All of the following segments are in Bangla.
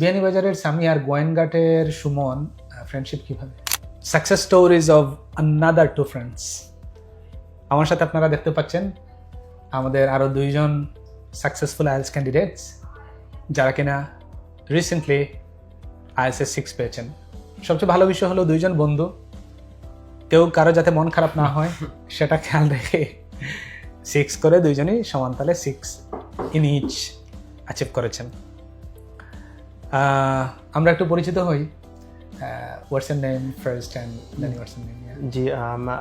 বিয়ানীবাজারের সামি আর গোয়েনঘাটের সুমন ফ্রেন্ডশিপ কীভাবে? Success stories of another two friends আমার সাথে আপনারা দেখতে পাচ্ছেন, আমাদের আরও দুইজন সাকসেসফুল আইএলস ক্যান্ডিডেটস যারা কিনা রিসেন্টলি আইএসএস সিক্স পেয়েছেন। সবচেয়ে ভালো বিষয় হলো দুইজন বন্ধু। কেউ কারও যাতে মন খারাপ না হয়, সেটা খেয়াল রেখে সিক্স করে দুইজনই সমান তালে সিক্স ইন ইচ অ্যাচিভ করেছেন। আমরা একটু পরিচিত হই। What's your name first and then what's name জি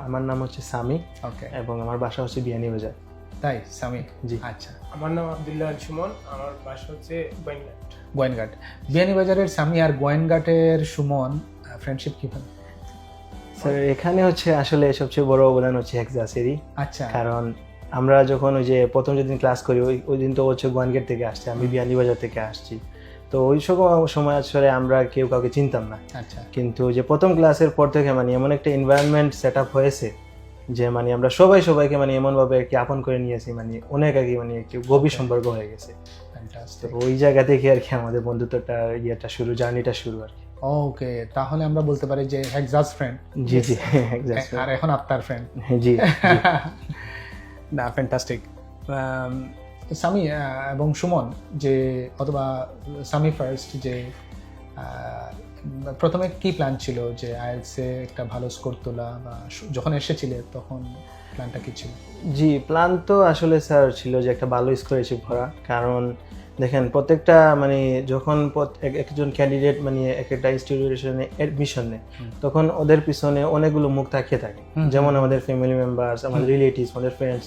আমার নাম হচ্ছে সামি ওকে এবং আমার বাসা হচ্ছে বিয়ানীবাজার তাই সামি জি। আচ্ছা। আমার নাম আব্দুল্লাহ সুমন আমার বাসা হচ্ছে গোয়েনঘাট। গোয়েনঘাট। বিয়ানীবাজারের সামি আর গোয়েনঘাটের সুমন ফ্রেন্ডশিপ কীভাবে? স্যার এখানে হচ্ছে আসলে সবচেয়ে বড় অবদান হচ্ছে হেক্সাসেরই আচ্ছা। কারণ আমরা যখন ওই যে প্রথম যেদিন ক্লাস করি ওই ওই দিন তো হচ্ছে গোয়ানগেট থেকে আসছে আমি বিয়ানীবাজার থেকে আসছি। তো ওই সময় আসলে আমরা কেউ কাউকে চিনতাম না। আচ্ছা। কিন্তু যে প্রথম ক্লাসের পর থেকে মানে এমন একটা এনভায়রনমেন্ট সেট আপ হয়েছে যে মানে আমরা সবাই সবাইকে মানে এমনভাবে আর কি আপন করে নিয়েছি মানে অনেক আগে মানে একটু গভীর সম্পর্ক হয়ে গেছে। তো ওই জায়গা থেকে আর কি আমাদের বন্ধুত্বটা ইয়েটা শুরু জার্নিটা শুরু আর কি। ওকে তাহলে আমরা বলতে পারি যে হেক্সাস ফ্রেন্ড জি জি exactly. আর এখন আপনার ফ্রেন্ড জি না ফ্যান্টাস্টিক সামি এবং সুমন, যে, অথবা সামি ফার্স্ট যে প্রথমে কি প্ল্যান ছিল? যে আইএলসে একটা ভালো স্কোর তোলা বা যখন এসেছিলে, তখন প্ল্যানটা কি ছিল? জি প্ল্যান তো আসলে স্যার ছিল যে, একটা ভালো স্কোর অ্যাচিভ করা। কারণ দেখেন প্রত্যেকটা মানে যখন একজন ক্যান্ডিডেট মানে এক একটা ইনস্টিটিউশনে অ্যাডমিশন নেয় তখন ওদের পিছনে অনেকগুলো মুখ তাকিয়ে থাকে। যেমন আমাদের ফ্যামিলি মেম্বার্স আমাদের রিলেটিভস আমাদের ফ্রেন্ডস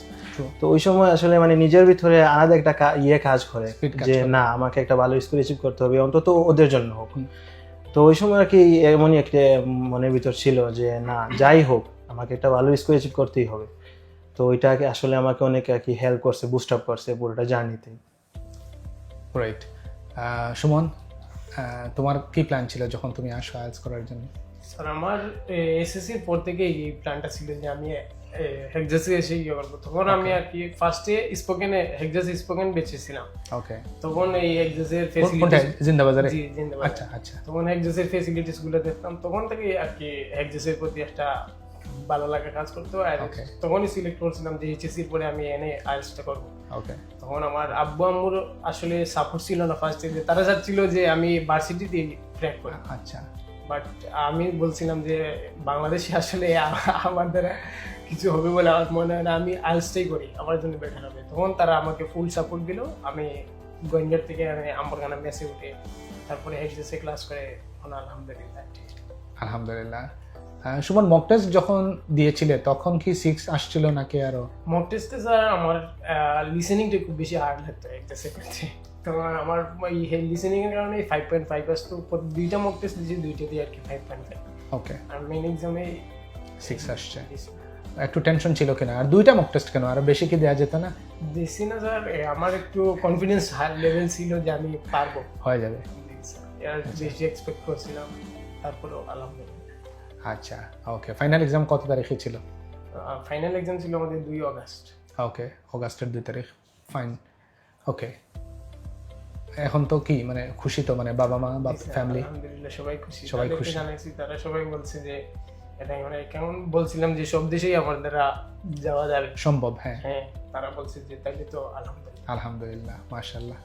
তো ওই সময় আসলে মানে নিজের ভিতরে আলাদা একটা ইয়ে কাজ করে যে না আমাকে একটা ভালো স্কোর অ্যাচিভ করতে হবে অন্তত ওদের জন্য হোক। তো ওই সময় আর কি এমনই একটা মনের ভিতর ছিল যে না যাই হোক আমাকে একটা ভালো স্কোর অ্যাচিভ করতেই হবে। তো ওইটাকে আসলে আমাকে অনেক আর কি হেল্প করছে বুস্ট আপ করছে পুরোটা জার্নিতে রাইট সুমন আহ, তোমার কি প্ল্যান ছিল যখন তুমি আসো আইএলস করার জন্য? স্যার আমার এসএসসির পর থেকে এই প্ল্যানটা ছিল যে আমি হেক্সাসে এসে ইয়ে করব। তখন আমি আর কি ফার্স্টে স্পোকেনে হেক্সাস স্পোকেন বেঁচেছিলাম ওকে তখন এই হেক্সাসের কোনটা? ফেসিলিটিস জিন্দাবাজারে? জি জিন্দাবাদ আচ্ছা আচ্ছা। তখন হেক্সাসের ফেসিলিটিসগুলো দেখতাম। তখন থেকে আর কি হেক্সাসের প্রতি একটা ভালো লাগা কাজ করতো আর. তখনই সিলেক্ট করছিলাম যে এইচএসসির পরে আমি এনে আইএলসটা করব। ওকে তখন আমার আব্বু আম্মুর আসলে সাপোর্ট ছিল না ফার্স্টে যে তারা চাচ্ছিল যে আমি ভার্সিটিতে ক্র্যাক করি। আচ্ছা। বাট আমি বলছিলাম যে বাংলাদেশে আসলে আমার দ্বারা কিছু হবে বলে আমার মনে হয় না আমি আইএলসটাই করি আমার জন্য বেটার হবে। তখন তারা আমাকে ফুল সাপোর্ট দিল আমি গোয়েন্দার থেকে আমি আম্বরগানা মেসে উঠে তারপরে হেডসে ক্লাস করে আলহামদুলিল্লাহ। আলহামদুলিল্লাহ। সুমন মক টেস্ট যখন দিয়েছিলে তখন কি সিক্স আসছিল নাকি আরও? মক টেস্টে স্যার আমার লিসেনিংটা খুব বেশি হার্ড লাগতো একটা সেকেন্ডে তো আমার এই লিসেনিং এর কারণে ফাইভ পয়েন্ট ফাইভ আসতো। দুইটা মক টেস্ট দিয়েছি দুইটাতেই আর কি ফাইভ পয়েন্ট ফাইভ ওকে আর মেন এক্সামে সিক্স আসছে। একটু টেনশন ছিল কিনা? আর দুইটা মক টেস্ট কেন? আর বেশি কি দেওয়া যেত না? বেশি না স্যার আমার একটু কনফিডেন্স হাই লেভেল ছিল যে আমি পারব। হয়ে যাবে। এক্সপেক্ট করছিলাম। তারপরেও আলহামদুলিল্লাহ। আচ্ছা ওকে ফাইনাল এক্সাম কত তারিখে ছিল? ফাইনাল এক্সাম ছিল আমাদের দুই অগাস্ট। ওকে অগাস্টের দুই তারিখ ফাইন ওকে এখন তো কি মানে খুশি তো মানে বাবা মা বা ফ্যামিলি আলহামদুলিল্লাহ সবাই খুশি। সবাই খুশি। জানাইছি তারা সবাই বলছে যে এটা মানে কেমন বলছিলাম যে সব দেশেই আমার দ্বারা যাওয়া যাবে। সম্ভব হ্যাঁ। হ্যাঁ তারা বলছে যে তাইলে তো আলহামদুলিল্লাহ। আলহামদুলিল্লাহ মাশাল্লাহ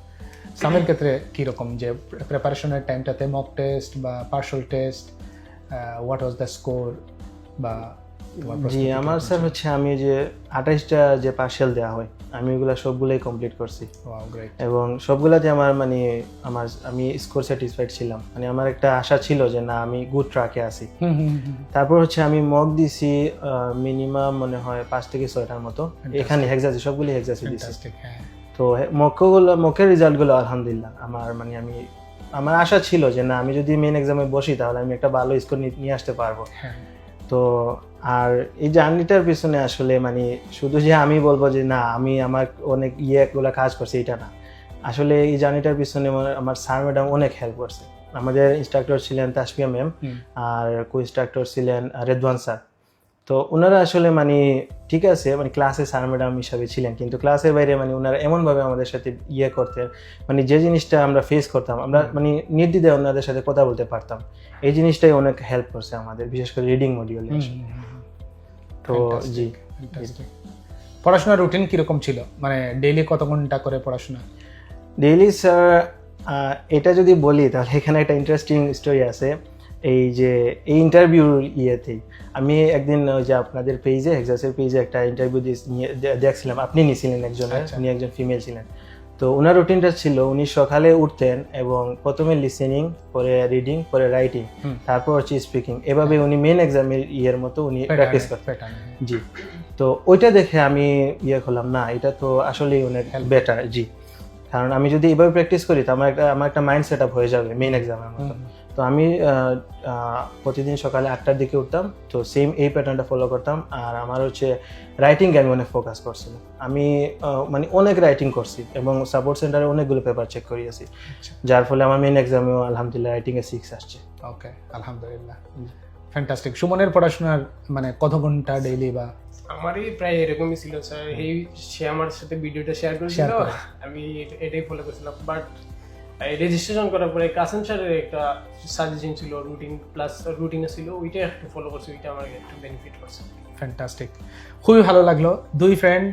সামের ক্ষেত্রে কীরকম যে প্রিপারেশনের টাইমটাতে মক টেস্ট বা Persol test what was the score বা জি আমার স্যার হচ্ছে আমি যে আঠাইশটা যে পার্সেল দেওয়া হয় আমি ওগুলা সবগুলোই কমপ্লিট করছি। এবং সবগুলাতে আমার মানে আমার আমি স্কোর স্যাটিসফাইড ছিলাম। মানে আমার একটা আশা ছিল যে না আমি গুড ট্রাকে আছি। তারপর হচ্ছে আমি মক দিছি মিনিমাম মনে হয় পাঁচ থেকে ছয়টার মতো। এখানে হেক্সাসি সবগুলি হেক্সাসি দিছি। হ্যাঁ। তো মকগুলো মকের রেজাল্টগুলো আলহামদুলিল্লাহ। আমার মানে আমি আমার আশা ছিল যে না আমি যদি মেন এক্সামে বসি তাহলে আমি একটা ভালো স্কোর নিয়ে আসতে পারব। হ্যাঁ। তো আর এই জার্নিটার পিছনে আসলে মানে শুধু যে আমি বলব যে না আমি আমার অনেক ইয়েগুলো কাজ করছি এটা না। আসলে এই জার্নিটার পিছনে আমার- স্যার ম্যাডাম অনেক হেল্প করছে। আমাদের ইনস্ট্রাক্টর ছিলেন তাসপিয়া ম্যাম। আর কো ইনস্ট্রাক্টর ছিলেন রেদওয়ান স্যার তো ওনারা আসলে মানে ঠিক আছে মানে ক্লাসে স্যার ম্যাডাম হিসাবে ছিলেন কিন্তু ক্লাসের বাইরে মানে ওনারা এমনভাবে আমাদের সাথে ইয়ে করতেন মানে যে জিনিসটা আমরা ফেস করতাম আমরা মানে নির্দ্বিধায় ওনাদের সাথে কথা বলতে পারতাম। এই জিনিসটাই অনেক হেল্প করছে আমাদের বিশেষ করে রিডিং মডিউলে তো জি। পড়াশোনার রুটিন কীরকম ছিল? মানে ডেইলি কত ঘণ্টা করে পড়াশোনা? ডেইলি স্যার এটা যদি বলি তাহলে এখানে একটা ইন্টারেস্টিং স্টোরি আছে। এই যে এই ইন্টারভিউর ইয়েতেই। আমি একদিন ওই যে আপনাদের পেজে এক্সাসের পেজে একটা ইন্টারভিউ দেখছিলাম। আপনি নিয়েছিলেন একজনের আচ্ছা। উনি একজন ফিমেল ছিলেন। তো ওনার রুটিনটা ছিল উনি সকালে উঠতেন এবং প্রথমে লিসেনিং পরে রিডিং পরে রাইটিং তারপর হচ্ছে স্পিকিং এভাবে উনি মেন এক্সামের ইয়ের মতো উনি প্র্যাকটিস করতেন জি। তো ওইটা দেখে আমি ইয়ে করলাম না এটা তো আসলেই অনেক বেটার জি। কারণ আমি যদি এভাবে প্র্যাকটিস করি তো আমার একটা আমার একটা মাইন্ড সেট আপ হয়ে যাবে মেইন এক্সামের মতো। আমি প্রতিদিন সকালে আটটার দিকে উঠতাম তো সেম এই প্যাটার্নটা ফলো করতাম। আর আমার হচ্ছে রাইটিংয়ে আমি অনেক ফোকাস করছিলাম। আমি মানে অনেক রাইটিং করছি এবং সাপোর্ট সেন্টারে অনেকগুলো পেপার চেক করিয়েছি। যার ফলে আমার মেন এক্সামেও আলহামদুলিল্লাহ রাইটিংয়ে সিক্স আসছে। ওকে আলহামদুলিল্লাহ। ফ্যান্টাস্টিক সুমনের পড়াশোনার মানে কত ঘণ্টা ডেইলি বা? আমারই প্রায় এরকমই ছিল স্যার এই সে আমার সাথে ভিডিওটা শেয়ার করেছিল। আমি এটা- এটাই ফলো করেছিলাম। বাট রেজিস্ট্রেশন করার পরে কাসেম স্যারের একটা সাজেশন ছিল রুটিন প্লাস রুটিনে ছিল, ওইটা একটু ফলো করছি, ওইটা আমার একটু বেনিফিট করছে। ফ্যান্টাস্টিক খুবই ভালো লাগল। দুই ফ্রেন্ড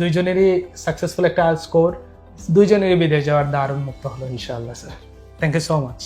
দুইজনেরই সাকসেসফুল একটা স্কোর দুইজনেরই বিদেশ যাওয়ার দারুণ মুক্ত হলো, ইনশাআল্লাহ sir thank you so much